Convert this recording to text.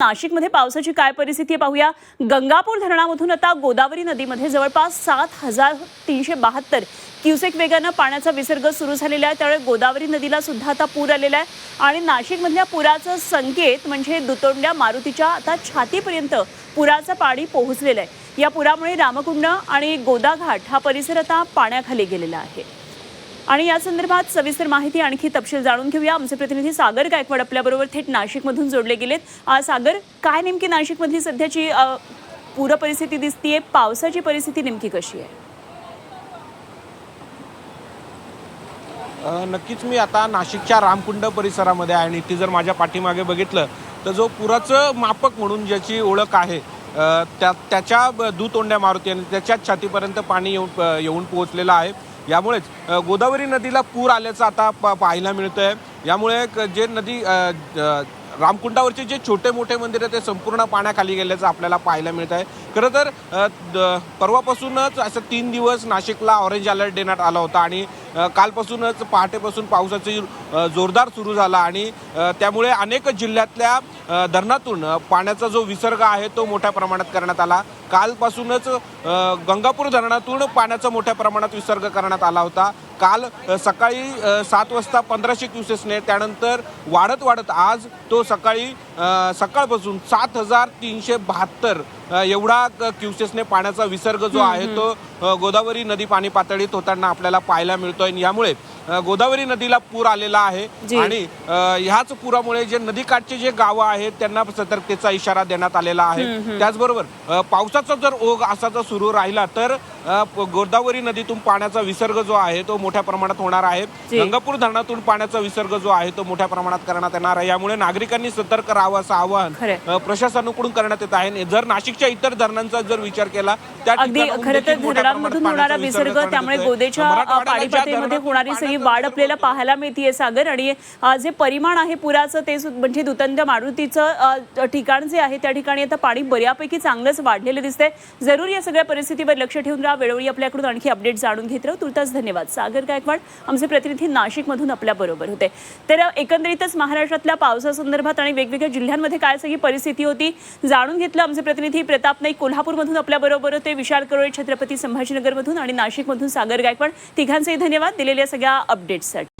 नाशिकमध्ये पावसाची काय परिस्थिती आहे पाहूया. गंगापूर धरणामधून आता गोदावरी नदीमध्ये जवळपास सात हजार तीनशे बहात्तर क्युसेक वेगानं पाण्याचा विसर्ग सुरू झालेला आहे. त्यामुळे गोदावरी नदीला सुद्धा आता पूर आलेला आहे. आणि नाशिकमधल्या पुराचं संकेत म्हणजे दुतोंड्या मारुतीच्या आता छातीपर्यंत पुराचं पाणी पोहोचलेलं आहे. या पुरामुळे रामकुंड आणि गोदाघाट हा परिसर आता पाण्याखाली गेलेला आहे. आणि या संदर्भात सविस्तर माहिती आणखी तपशील जाणून घेऊया. आमचे प्रतिनिधी सागर गायकवाड आपल्याबरोबर थेट नाशिकमधून जोडले गेलेत. सागर काय नेमकी नाशिकमधली सध्याची पूर परिस्थिती दिसतीये? पावसाची परिस्थिती नेमकी कशी आहे? नक्कीच मी आता नाशिकच्या रामकुंड परिसरामध्ये आहे आणि इथे जर माझ्या पाठीमागे बघितलं तर जो पुराचं मापक म्हणून ज्याची ओळख आहे त्या त्याच्या दुतोंड्या मारुती आणि त्याच्याच छातीपर्यंत पाणी येऊन येऊन पोहोचलेलं आहे. यामुळेच गोदावरी नदीला पूर आल्याचं आता प- पाहायला मिळतं आहे यामुळे जे नदी रामकुंडावरचे जे छोटे मोठे मंदिर आहे ते संपूर्ण पाण्याखाली गेल्याचं आपल्याला पाहायला मिळत आहे. खरं तर द- परवापासूनच असं तीन दिवस नाशिकला ऑरेंज अलर्ट देण्यात आला होता आणि कालपासूनच पहाटेपासून पावसाची जोरदार सुरू झाला आणि त्यामुळे अनेक जिल्ह्यातल्या धरणातून पाण्याचा जो विसर्ग आहे तो मोठ्या प्रमाणात करण्यात आला. कालपासूनच गंगापूर धरणातून पाण्याचा मोठ्या प्रमाणात विसर्ग करण्यात आला होता. काल सकाळी सात वाजता पंधराशे क्युसेसने त्यानंतर वाढत वाढत आज तो सकाळी सकाळपासून सात हजार तीनशे बहात्तर एवढा क्युसेसने पाण्याचा विसर्ग जो आहे तो गोदावरी नदी पाणी पातळीत होताना आपल्याला पाहायला मिळतोय. यामुळे गोदावरी नदीला पूर आलेला आहे. आणि ह्याच पुरामुळे जे नदीकाठचे जे गावं आहेत त्यांना सतर्कतेचा इशारा देण्यात आलेला आहे. त्याचबरोबर पावसाचा जर ओघ असा जर सुरू राहिला तर गोदावरी नदीतून पाण्याचा विसर्ग जो आहे तो मोठ्या प्रमाणात होणार आहे. गंगापूर धरणातून पाण्याचा विसर्ग जो आहे तो मोठ्या प्रमाणात करण्यात येणार आहे. यामुळे नागरिकांनी सतर्क राहावं असं आवाहन प्रशासनाकडून करण्यात येत आहे. जर नाशिकच्या इतर धरणांचा जर विचार केला त्या खरं तर धरणांमधून होणारा विसर्ग त्यामुळे. गोदेच्या होणारी सगळी वाढ आपल्याला पाहायला मिळतीये सागर. आणि जे परिमाण आहे पुराचं ते म्हणजे दुतंत मारुतीचं ठिकाण जे आहे त्या ठिकाणी आता पाणी बऱ्यापैकी चांगलंच वाढलेलं दिसतंय. जरूर या सगळ्या परिस्थितीवर लक्ष ठेवून राहा वेळोवेळी आपल्याकडून आणखी अपडेट जाणून घेत राहू. तुर्तास धन्यवाद. सागर गायकवाड आमचे प्रतिनिधी नाशिकमधून आपल्या बरोबर होते. तर एकंदरीतच महाराष्ट्रातल्या पावसासंदर्भात आणि वेगवेगळ्या जिल्ह्यांमध्ये काय सगळी परिस्थिती होती जाणून घेतलं आमचे प्रतिनिधी प्रताप नाईक कोल्हापूरमधून आपल्या बरोबर होते विशाल करोळे छत्रपती संभाजीनगरमधून आणि नाशिकमधून सागर गायकवाड. तिघांचेही धन्यवाद दिलेल्या सगळ्या अपडेट्ससाठी